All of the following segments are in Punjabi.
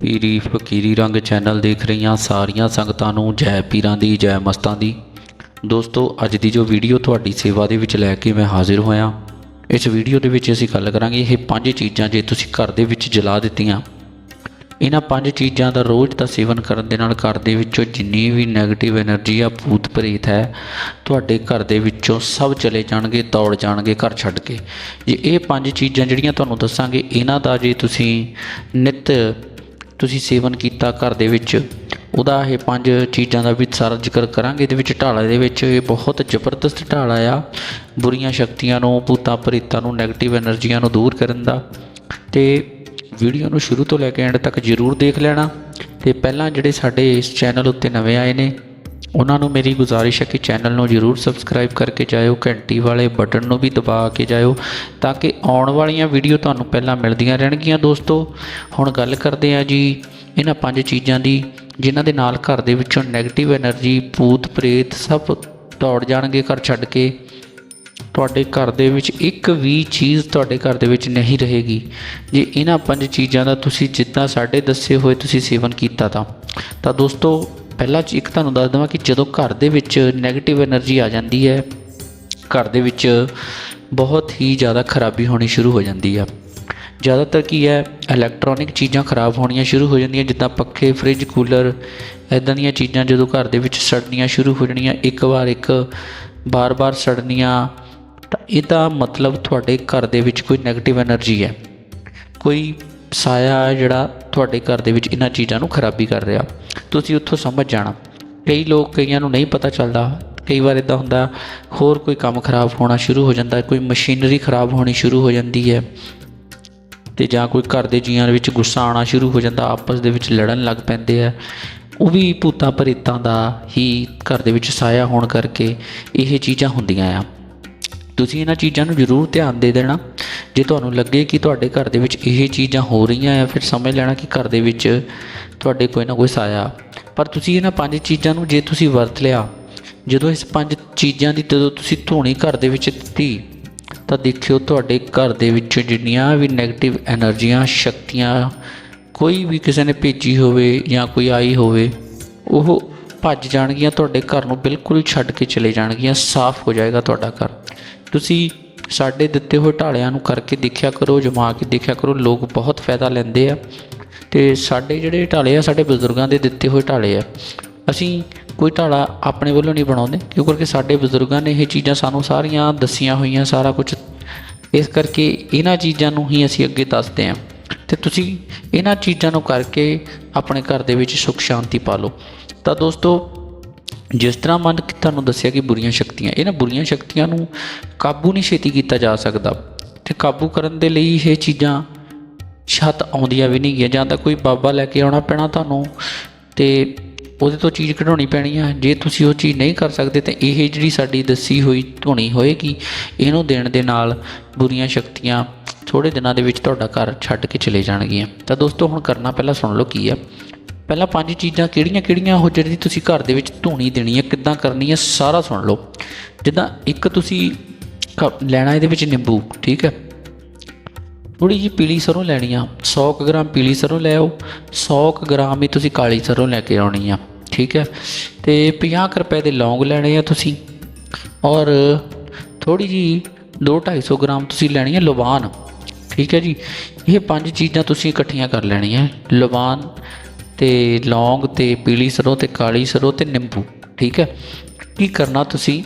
ਪੀਰੀ ਫਕੀਰੀ ਰੰਗ ਚੈਨਲ ਦੇਖ ਰਹੀਆਂ ਸਾਰੀਆਂ ਸੰਗਤਾਂ ਨੂੰ ਜੈ ਪੀਰਾਂ ਦੀ, ਜੈ ਮਸਤਾਂ ਦੀ। ਦੋਸਤੋ, ਅੱਜ ਦੀ ਜੋ ਵੀਡੀਓ ਤੁਹਾਡੀ ਸੇਵਾ ਦੇ ਵਿੱਚ ਲੈ ਕੇ ਮੈਂ ਹਾਜ਼ਰ ਹੋਇਆ, ਇਸ ਵੀਡੀਓ ਦੇ ਵਿੱਚ ਅਸੀਂ ਗੱਲ ਕਰਾਂਗੇ ਇਹ ਪੰਜ ਚੀਜ਼ਾਂ ਜੇ ਤੁਸੀਂ ਘਰ ਦੇ ਵਿੱਚ ਜਲਾ ਦਿੱਤੀਆਂ। ਇਹਨਾਂ ਪੰਜ ਚੀਜ਼ਾਂ ਦਾ ਰੋਜ਼ ਦਾ ਸੇਵਨ ਕਰਨ ਦੇ ਨਾਲ ਘਰ ਦੇ ਵਿੱਚੋਂ ਜਿੰਨੀ ਵੀ ਨੈਗੇਟਿਵ એનર્ਜੀ ਆ, ਭੂਤ ਪ੍ਰੇਤ ਹੈ, ਤੁਹਾਡੇ ਘਰ ਦੇ ਵਿੱਚੋਂ ਸਭ ਚਲੇ ਜਾਣਗੇ, ਦੌੜ ਜਾਣਗੇ, ਘਰ ਛੱਡ ਕੇ। ਜੇ ਇਹ ਪੰਜ ਚੀਜ਼ਾਂ ਜਿਹੜੀਆਂ ਤੁਹਾਨੂੰ ਦੱਸਾਂਗੇ, ਇਹਨਾਂ ਦਾ ਜੇ ਤੁਸੀਂ ਨਿਤ ਤੁਸੀਂ ਸੇਵਨ ਕੀਤਾ ਘਰ ਦੇ ਵਿੱਚ, ਉਹਦਾ ਇਹ ਪੰਜ ਚੀਜ਼ਾਂ ਦਾ ਵੀ ਸਾਰਾ ਜ਼ਿਕਰ ਕਰਾਂਗੇ। ਇਹਦੇ ਵਿੱਚ ਢਾਲੇ ਦੇ ਵਿੱਚ ਇਹ ਬਹੁਤ ਜ਼ਬਰਦਸਤ ਢਾਲਾ ਆ। ਬੁਰੀਆਂ ਸ਼ਕਤੀਆਂ ਨੂੰ, ਭੂਤਾਂ ਪ੍ਰੇਤਾਂ ਨੂੰ ਨੈਗੇਟਿਵ એનર્ਜੀਆਂ ਨੂੰ ਦੂਰ ਕਰਨ ਦਾ। ਤੇ ਵੀਡੀਓ ਨੂੰ ਸ਼ੁਰੂ ਤੋਂ ਲੈ ਕੇ ਐਂਡ ਤੱਕ ਜ਼ਰੂਰ ਦੇਖ ਲੈਣਾ ਤੇ ਪਹਿਲਾਂ ਜਿਹੜੇ ਸਾਡੇ ਇਸ ਚੈਨਲ ਉੱਤੇ ਨਵੇਂ ਆਏ ਨੇ, ਉਹਨਾਂ ਨੂੰ ਮੇਰੀ ਗੁਜ਼ਾਰਿਸ਼ ਹੈ ਕਿ ਚੈਨਲ ਨੂੰ ਜਰੂਰ ਸਬਸਕ੍ਰਾਈਬ ਕਰਕੇ ਜਾਇਓ, ਘੰਟੀ ਵਾਲੇ ਬਟਨ ਨੂੰ ਵੀ ਦਬਾ ਕੇ ਜਾਇਓ ਤਾਂ ਕਿ ਆਉਣ ਵਾਲੀਆਂ ਵੀਡੀਓ ਤੁਹਾਨੂੰ ਪਹਿਲਾਂ ਮਿਲਦੀਆਂ ਰਹਿਣਗੀਆਂ ਦੋਸਤੋ। ਹੁਣ ਗੱਲ ਕਰਦੇ ਆ ਜੀ ਇਹਨਾਂ ਪੰਜ ਚੀਜ਼ਾਂ ਦੀ, ਜਿਨ੍ਹਾਂ ਦੇ ਨਾਲ ਘਰ ਦੇ ਵਿੱਚੋਂ ਨੈਗੇਟਿਵ એનર્ਜੀ ਭੂਤ, ਪ੍ਰੇਤ ਸਭ ਦੌੜ ਜਾਣਗੇ ਘਰ ਛੱਡ ਕੇ। ਤੁਹਾਡੇ ਘਰ ਦੇ ਵਿੱਚ ਇੱਕ ਵੀ ਚੀਜ਼ ਤੁਹਾਡੇ ਘਰ ਦੇ ਵਿੱਚ ਨਹੀਂ ਰਹੇਗੀ। ਜੇ ਇਹਨਾਂ ਪੰਜ ਚੀਜ਼ਾਂ ਦਾ ਤੁਸੀਂ ਜਿੱਦਾਂ ਸਾਡੇ ਦੱਸੇ ਹੋਏ ਤੁਸੀਂ ਸੇਵਨ ਕੀਤਾ ਤਾਂ। ਤਾਂ ਦੋਸਤੋ, ਪਹਿਲਾ ਇੱਕ ਤੁਹਾਨੂੰ ਦੱਸ ਦਵਾਂ ਕਿ ਜਦੋਂ ਘਰ ਦੇ ਵਿੱਚ ਨੈਗੇਟਿਵ એનર્ਜੀ ਆ ਜਾਂਦੀ ਹੈ, ਘਰ ਦੇ ਵਿੱਚ ਬਹੁਤ ਹੀ ਜ਼ਿਆਦਾ ਖਰਾਬੀ ਹੋਣੀ ਸ਼ੁਰੂ ਹੋ ਜਾਂਦੀ ਆ। ਜ਼ਿਆਦਾਤਰ ਕੀ ਹੈ ਇਲੈਕਟ੍ਰੋਨਿਕ ਚੀਜ਼ਾਂ ਖਰਾਬ ਹੋਣੀਆਂ ਸ਼ੁਰੂ ਹੋ ਜਾਂਦੀਆਂ, ਜਿੱਦਾਂ ਪੱਖੇ ਫ੍ਰਿਜ ਕੂਲਰ ਇਦਾਂ ਦੀਆਂ ਚੀਜ਼ਾਂ ਜਦੋਂ ਘਰ ਦੇ ਵਿੱਚ ਸੜਨੀਆਂ ਸ਼ੁਰੂ ਹੋ ਜਾਣੀਆਂ, ਇੱਕ ਵਾਰ ਇੱਕ, ਬਾਰ-ਬਾਰ ਸੜਨੀਆਂ ਤਾਂ ਇਹਦਾ ਮਤਲਬ ਤੁਹਾਡੇ ਘਰ ਦੇ ਵਿੱਚ ਕੋਈ ਨੈਗੇਟਿਵ એનર્ਜੀ ਹੈ। ਕੋਈ ਸਾਇਆ ਜਿਹੜਾ ਤੁਹਾਡੇ ਘਰ ਦੇ ਵਿੱਚ ਇਹਨਾਂ ਚੀਜ਼ਾਂ ਨੂੰ ਖਰਾਬੀ ਕਰ ਰਿਹਾ। ਤੁਸੀਂ ਉੱਥੋਂ ਸਮਝ ਜਾਣਾ। ਕਈ ਲੋਕ ਕਈਆਂ ਨੂੰ ਨਹੀਂ ਪਤਾ ਚੱਲਦਾ। ਕਈ ਵਾਰ ਇਦਾਂ ਹੁੰਦਾ, ਹੋਰ ਕੋਈ ਕੰਮ ਖਰਾਬ ਹੋਣਾ ਸ਼ੁਰੂ ਹੋ ਜਾਂਦਾ, ਕੋਈ ਮਸ਼ੀਨਰੀ ਖਰਾਬ ਹੋਣੀ ਸ਼ੁਰੂ ਹੋ ਜਾਂਦੀ ਹੈ। ਤੇ ਜਾਂ ਕੋਈ ਘਰ ਦੇ ਜੀਆਂ ਵਿੱਚ ਗੁੱਸਾ ਆਣਾ ਸ਼ੁਰੂ ਹੋ ਜਾਂਦਾ, ਆਪਸ ਦੇ ਵਿੱਚ ਲੜਨ ਲੱਗ ਪੈਂਦੇ ਆ। ਉਹ ਵੀ ਭੂਤਾਂ ਪਰੇਤਾਂ ਦਾ ਹੀ ਘਰ ਦੇ ਵਿੱਚ ਸਾਇਆ ਹੋਣ ਕਰਕੇ ਇਹ ਚੀਜ਼ਾਂ ਹੁੰਦੀਆਂ ਆ। ਤੁਸੀਂ ਇਹਨਾਂ ਚੀਜ਼ਾਂ ਨੂੰ ਜ਼ਰੂਰ ਧਿਆਨ ਦੇ ਦੇਣਾ। ਜੇ ਤੁਹਾਨੂੰ ਲੱਗੇ ਕਿ ਤੁਹਾਡੇ ਘਰ ਦੇ ਵਿੱਚ ਇਹ ਚੀਜ਼ਾਂ ਹੋ ਰਹੀਆਂ ਆ, ਫਿਰ ਸਮਝ ਲੈਣਾ ਕਿ ਘਰ ਦੇ ਵਿੱਚ ਤੁਹਾਡੇ ਕੋਈ ਨਾ ਕੋਈ ਸਾਇਆ। ਪਰ ਤੁਸੀਂ ਇਹਨਾਂ ਪੰਜ ਚੀਜ਼ਾਂ ਨੂੰ ਜੇ ਤੁਸੀਂ ਵਰਤ ਲਿਆ, ਜਦੋਂ ਇਸ ਪੰਜ ਚੀਜ਼ਾਂ ਦੀ ਜਦੋਂ ਤੁਸੀਂ ਧੋਣੀ ਘਰ ਦੇ ਵਿੱਚ ਦਿੱਤੀ, ਤਾਂ ਦੇਖਿਓ ਤੁਹਾਡੇ ਘਰ ਦੇ ਵਿੱਚ ਜਿੰਨੀਆਂ ਵੀ ਨੈਗੇਟਿਵ એનર્ਜੀਆਂ ਸ਼ਕਤੀਆਂ, ਕੋਈ ਵੀ ਕਿਸੇ ਨੇ ਭੇਜੀ ਹੋਵੇ ਜਾਂ ਕੋਈ ਆਈ ਹੋਵੇ, ਉਹ ਭੱਜ ਜਾਣਗੀਆਂ, ਤੁਹਾਡੇ ਘਰ ਨੂੰ ਬਿਲਕੁਲ ਛੱਡ ਕੇ ਚਲੇ ਜਾਣਗੀਆਂ, ਸਾਫ਼ ਹੋ ਜਾਏਗਾ ਤੁਹਾਡਾ ਘਰ। ਤੁਸੀਂ ਸਾਡੇ ਦਿੱਤੇ ਹੋਏ ਢਾਲਿਆਂ ਨੂੰ ਕਰਕੇ ਦੇਖਿਆ ਕਰੋ, ਜਮਾ ਕੇ ਦੇਖਿਆ ਕਰੋ, ਲੋਕ ਬਹੁਤ ਫਾਇਦਾ ਲੈਂਦੇ ਆ। ਤੇ ਸਾਡੇ ਜਿਹੜੇ ਢਾਲੇ ਆ, ਸਾਡੇ ਬਜ਼ੁਰਗਾਂ ਦੇ ਦਿੱਤੇ ਹੋਏ ਢਾਲੇ ਆ, ਅਸੀਂ ਕੋਈ ਢਾਲਾ ਆਪਣੇ ਵੱਲੋਂ ਨਹੀਂ ਬਣਾਉਂਦੇ ਕਿਉਂ ਕਰਕੇ ਸਾਡੇ ਬਜ਼ੁਰਗਾਂ ਨੇ ਇਹ ਚੀਜ਼ਾਂ ਸਾਨੂੰ ਸਾਰੀਆਂ ਦੱਸੀਆਂ ਹੋਈਆਂ, ਸਾਰਾ ਕੁਝ ਇਸ ਕਰਕੇ ਇਹਨਾਂ ਚੀਜ਼ਾਂ ਨੂੰ ਹੀ ਅਸੀਂ ਅੱਗੇ ਦੱਸਦੇ ਹਾਂ ਤੇ ਤੁਸੀਂ ਇਹਨਾਂ ਚੀਜ਼ਾਂ ਨੂੰ ਕਰਕੇ ਆਪਣੇ ਘਰ ਦੇ ਵਿੱਚ ਸੁੱਖ ਸ਼ਾਂਤੀ ਪਾ ਲਓ। ਤਾਂ ਦੋਸਤੋ ਜਿਸ ਤਰ੍ਹਾਂ ਮਨ ਤੁਹਾਨੂੰ ਦੱਸਿਆ ਕਿ ਬੁਰੀਆਂ ਸ਼ਕਤੀਆਂ ਇਹਨਾਂ ਬੁਰੀਆਂ ਸ਼ਕਤੀਆਂ ਨੂੰ ਕਾਬੂ ਨਹੀਂ ਛੇਤੀ ਕੀਤਾ ਜਾ ਸਕਦਾ ਤੇ ਕਾਬੂ ਕਰਨ ਦੇ ਲਈ ਇਹ ਚੀਜ਼ਾਂ ਛੱਤ ਆਉਂਦੀਆਂ ਵੀ ਨਹੀਂ ਗਿਆ ਜਾਂ ਤਾਂ ਕੋਈ ਬਾਬਾ ਲੈ ਕੇ ਆਉਣਾ ਪੈਣਾ ਤੁਹਾਨੂੰ ਤੇ ਉਹਦੇ ਤੋਂ ਚੀਜ਼ ਕਢਾਉਣੀ ਪੈਣੀ ਆ। ਜੇ ਤੁਸੀਂ ਉਹ ਚੀਜ਼ ਨਹੀਂ ਕਰ ਸਕਦੇ ਤਾਂ ਇਹ ਜਿਹੜੀ ਸਾਡੀ ਦੱਸੀ ਹੋਈ ਧੁਣੀ ਹੋਏਗੀ, ਇਹਨੂੰ ਦੇਣ ਦੇ ਨਾਲ ਬੁਰੀਆਂ ਸ਼ਕਤੀਆਂ ਥੋੜੇ ਦਿਨਾਂ ਦੇ ਵਿੱਚ ਤੁਹਾਡਾ ਘਰ ਛੱਡ ਕੇ ਚਲੇ ਜਾਣਗੀਆਂ। ਤਾਂ ਦੋਸਤੋ ਹੁਣ ਕਰਨਾ ਪਹਿਲਾਂ ਸੁਣ ਲਓ ਕੀ ਆ। ਪਹਿਲਾਂ ਪੰਜ ਚੀਜ਼ਾਂ ਕਿਹੜੀਆਂ ਕਿਹੜੀਆਂ ਉਹ ਜਿਹੜੀ ਤੁਸੀਂ ਘਰ ਦੇ ਵਿੱਚ ਧੂਣੀ ਦੇਣੀ ਹੈ ਕਿੱਦਾਂ ਕਰਨੀ ਹੈ ਸਾਰਾ ਸੁਣ ਲਓ। ਜਿੱਦਾਂ ਇੱਕ ਤੁਸੀਂ ਕ- ਲੈਣਾ ਇਹਦੇ ਵਿੱਚ ਨਿੰਬੂ, ਠੀਕ ਹੈ? ਥੋੜੀ ਜਿਹੀ ਪੀਲੀ ਸਰੋਂ ਲੈਣੀ ਆ 100 ਕੁ ਗ੍ਰਾਮ ਪੀਲੀ ਸਰੋਂ ਲੈ ਆਓ 100 ਕੁ ਗ੍ਰਾਮ ਹੀ ਤੁਸੀਂ ਕਾਲੀ ਸਰੋਂ ਲੈ ਕੇ ਆਉਣੀ ਆ, ਠੀਕ ਹੈ? ਤੇ 50 ਕੁ ਰੁਪਏ ਦੇ ਲੌਂਗ ਲੈਣੇ ਆ ਤੁਸੀਂ, ਔਰ ਥੋੜੀ ਜਿਹੀ 2-250 ਗ੍ਰਾਮ ਤੁਸੀਂ ਲੈਣੀ ਹੈ ਲਵਾਨ, ਠੀਕ ਹੈ ਜੀ? ਇਹ ਪੰਜ ਚੀਜ਼ਾਂ ਤੁਸੀਂ ਇਕੱਠੀਆਂ ਕਰ ਲੈਣੀਆਂ, ਲਵਾਨ ਤੇ ਲੌਂਗ ਤੇ ਪੀਲੀ ਸਰੋਂ ਤੇ ਕਾਲੀ ਸਰੋਂ ਤੇ ਨਿੰਬੂ, ਠੀਕ ਹੈ? ਕੀ ਕਰਨਾ ਤੁਸੀਂ?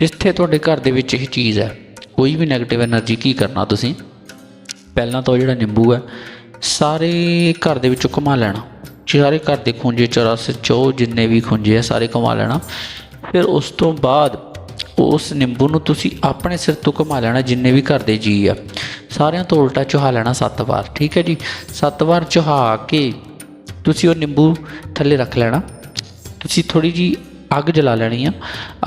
ਜਿੱਥੇ ਤੁਹਾਡੇ ਘਰ ਦੇ ਵਿੱਚ ਇਹ ਚੀਜ਼ ਹੈ, ਕੋਈ ਵੀ ਨੈਗੇਟਿਵ એનર્ਜੀ ਕੀ ਕਰਨਾ ਤੁਸੀਂ? ਪਹਿਲਾਂ ਤਾਂ ਉਹ ਜਿਹੜਾ ਨਿੰਬੂ ਹੈ, ਸਾਰੇ ਘਰ ਦੇ ਵਿੱਚੋਂ ਘੁਮਾ ਲੈਣਾ। ਸਾਰੇ ਘਰ ਦੇ ਖੁੰਝੇ ਚੌਰਸ, ਚੋ ਜਿੰਨੇ ਵੀ ਖੁੰਝੇ ਆ, ਸਾਰੇ ਘੁਮਾ ਲੈਣਾ। ਫਿਰ ਉਸ ਤੋਂ ਬਾਅਦ ਉਸ ਨਿੰਬੂ ਨੂੰ ਤੁਸੀਂ ਆਪਣੇ ਸਿਰ ਤੋਂ ਘੁਮਾ ਲੈਣਾ, ਜਿੰਨੇ ਵੀ ਘਰ ਦੇ ਜੀ ਆ। ਸਾਰਿਆਂ ਤੋਂ ਉਲਟਾ ਚੁਹਾ ਲੈਣਾ 7 ਵਾਰ, ਠੀਕ ਹੈ ਜੀ? 7 ਵਾਰ ਚੁਹਾ ਕੇ ਤੁਸੀਂ ਉਹ ਨਿੰਬੂ ਥੱਲੇ ਰੱਖ ਲੈਣਾ। ਤੁਸੀਂ ਥੋੜੀ ਜੀ ਅੱਗ ਜਲਾ ਲੈਣੀ ਆ।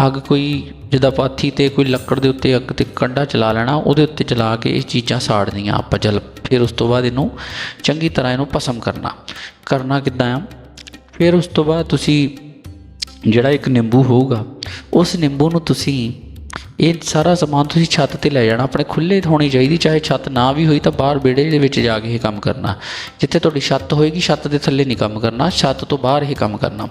ਅੱਗ ਕੋਈ ਜਿੱਦਾਂ ਪਾਥੀ ਤੇ ਕੋਈ ਲੱਕੜ ਦੇ ਉੱਤੇ ਅੱਗ ਤੇ ਕੰਡਾ ਚਲਾ ਲੈਣਾ, ਉਹਦੇ ਉੱਤੇ ਜਲਾ ਕੇ ਇਹ ਚੀਜ਼ਾਂ ਸਾੜਨੀਆਂ ਆਪਾਂ ਜਲ ਫਿਰ ਉਸ ਤੋਂ ਬਾਅਦ ਇਹਨੂੰ ਚੰਗੀ ਤਰ੍ਹਾਂ ਇਹਨੂੰ ਭਸਮ ਕਰਨਾ। ਕਰਨਾ ਕਿੱਦਾਂ ਆ? ਫਿਰ ਉਸ ਤੋਂ ਬਾਅਦ ਤੁਸੀਂ ਜਿਹੜਾ ਇੱਕ ਨਿੰਬੂ ਹੋਊਗਾ, ਉਸ ਨਿੰਬੂ ਨੂੰ ਤੁਸੀਂ ਇਹ ਸਾਰਾ ਸਮਾਨ ਤੁਸੀਂ ਛੱਤ ਤੇ ਲੈ ਜਾਣਾ, ਆਪਣੇ ਖੁੱਲੇ ਹੋਣੀ ਚਾਹੀਦੀ, ਚਾਹੇ ਛੱਤ ਨਾ ਵੀ ਹੋਈ ਤਾਂ ਬਾਹਰ ਵਿਹੜੇ ਦੇ ਵਿੱਚ ਜਾ ਕੇ ਇਹ ਕੰਮ ਕਰਨਾ। ਜਿੱਥੇ ਤੁਹਾਡੀ ਛੱਤ ਹੋਏਗੀ, ਛੱਤ ਦੇ ਥੱਲੇ ਨਹੀਂ ਕੰਮ ਕਰਨਾ, ਛੱਤ ਤੋਂ ਬਾਹਰ ਇਹ ਕੰਮ ਕਰਨਾ।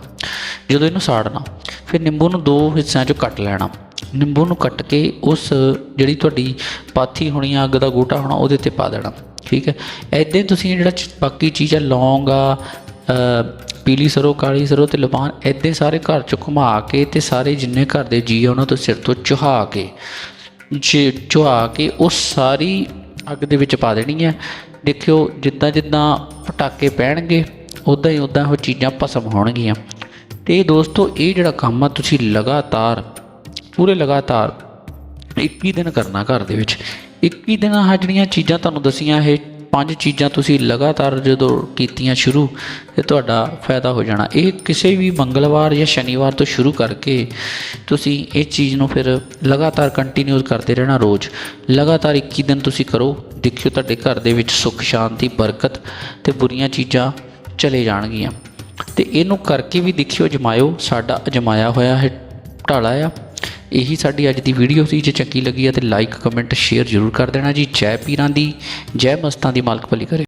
ਜਦੋਂ ਇਹਨੂੰ ਸਾੜਨਾ, ਫਿਰ ਨਿੰਬੂ ਨੂੰ ਦੋ ਹਿੱਸਿਆਂ 'ਚ ਕੱਟ ਲੈਣਾ। ਨਿੰਬੂ ਨੂੰ ਕੱਟ ਕੇ ਉਸ ਜਿਹੜੀ ਤੁਹਾਡੀ ਪਾਥੀ ਹੋਣੀ ਆ, ਅੱਗ ਦਾ ਗੋਟਾ ਹੋਣਾ, ਉਹਦੇ ਤੇ ਪਾ ਦੇਣਾ। ਠੀਕ ਹੈ? ਐਦਾਂ ਹੀ ਤੁਸੀਂ ਜਿਹੜਾ ਚ- ਬਾਕੀ ਚੀਜ਼ਾਂ, ਲੌਂਗ ਆ ਪੀਲੀ ਸਰੋਂ, ਕਾਲੀ ਸਰੋਂ ਤੇ ਲਵਾਨ ਐਦਾਂ ਸਾਰੇ ਘਰ ਚ ਘੁਮਾ ਕੇ ਤੇ ਸਾਰੇ ਜਿੰਨੇ ਘਰ ਦੇ ਜੀ ਆ ਉਹਨਾਂ ਤੋਂ ਸਿਰ ਤੋਂ ਚੁਹਾ ਕੇ ਜੇ ਚੁਹਾ ਕੇ ਉਹ ਸਾਰੀ ਅੱਗ ਦੇ ਵਿੱਚ ਪਾ ਦੇਣੀ ਹੈ ਦੇਖਿਓ ਜਿੱਦਾਂ ਜਿੱਦਾਂ ਪਟਾਕੇ ਪੈਣਗੇ ਉਦਾਂ ਹੀ ਉਦਾਂ ਉਹ ਚੀਜ਼ਾਂ ਭਸਮ ਹੋਣਗੀਆਂ। ਤੇ ਦੋਸਤੋ ਇਹ ਜਿਹੜਾ ਕੰਮ ਆ ਤੁਸੀਂ ਲਗਾਤਾਰ, ਪੂਰੇ ਲਗਾਤਾਰ 21 ਦਿਨ ਕਰਨਾ ਘਰ ਦੇ ਵਿੱਚ। 21 ਦਿਨ ਆਹ ਜਿਹੜੀਆਂ ਚੀਜ਼ਾਂ ਤੁਹਾਨੂੰ ਦਸੀਆਂ ਇਹ ਪੰਜ ਚੀਜ਼ਾਂ ਤੁਸੀਂ ਲਗਾਤਾਰ ਜਦੋਂ ਕੀਤੀਆਂ ਸ਼ੁਰੂ, ਤੇ ਤੁਹਾਡਾ ਫਾਇਦਾ ਹੋ ਜਾਣਾ। ਇਹ ਕਿਸੇ ਵੀ ਮੰਗਲਵਾਰ ਜਾਂ ਸ਼ਨੀਵਾਰ ਤੋਂ ਸ਼ੁਰੂ ਕਰਕੇ ਤੁਸੀਂ ਇਹ ਚੀਜ਼ ਨੂੰ ਫਿਰ ਲਗਾਤਾਰ ਕੰਟੀਨਿਊ ਕਰਦੇ ਰਹਿਣਾ ਰੋਜ਼। ਲਗਾਤਾਰ 21 ਦਿਨ ਤੁਸੀਂ ਕਰੋ, ਦੇਖਿਓ ਤੁਹਾਡੇ ਘਰ ਦੇ ਵਿੱਚ ਸੁੱਖ, ਸ਼ਾਂਤੀ, ਬਰਕਤ ਤੇ ਬੁਰੀਆਂ ਚੀਜ਼ਾਂ ਚਲੇ ਜਾਣਗੀਆਂ। ਤੇ ਇਹਨੂੰ ਕਰਕੇ ਵੀ ਦੇਖਿਓ, ਅਜਮਾਇਓ, ਸਾਡਾ ਅਜਮਾਇਆ ਹੋਇਆ ਹੈ, ਢਾਲਾ ਆ। ਇਹੀ ਸਾਡੀ ਅੱਜ ਦੀ ਵੀਡੀਓ ਸੀ, ਜੇ ਚੰਗੀ ਲੱਗੀ ਹੈ ਤੇ ਲਾਈਕ ਕਮੈਂਟ ਸ਼ੇਅਰ ਜ਼ਰੂਰ ਕਰ ਦੇਣਾ ਜੀ। ਜੈ ਪੀਰਾਂ ਦੀ, ਜੈ ਮਸਤਾਂ ਦੀ ਮਾਲਕ ਭਲੀ ਕਰੇ।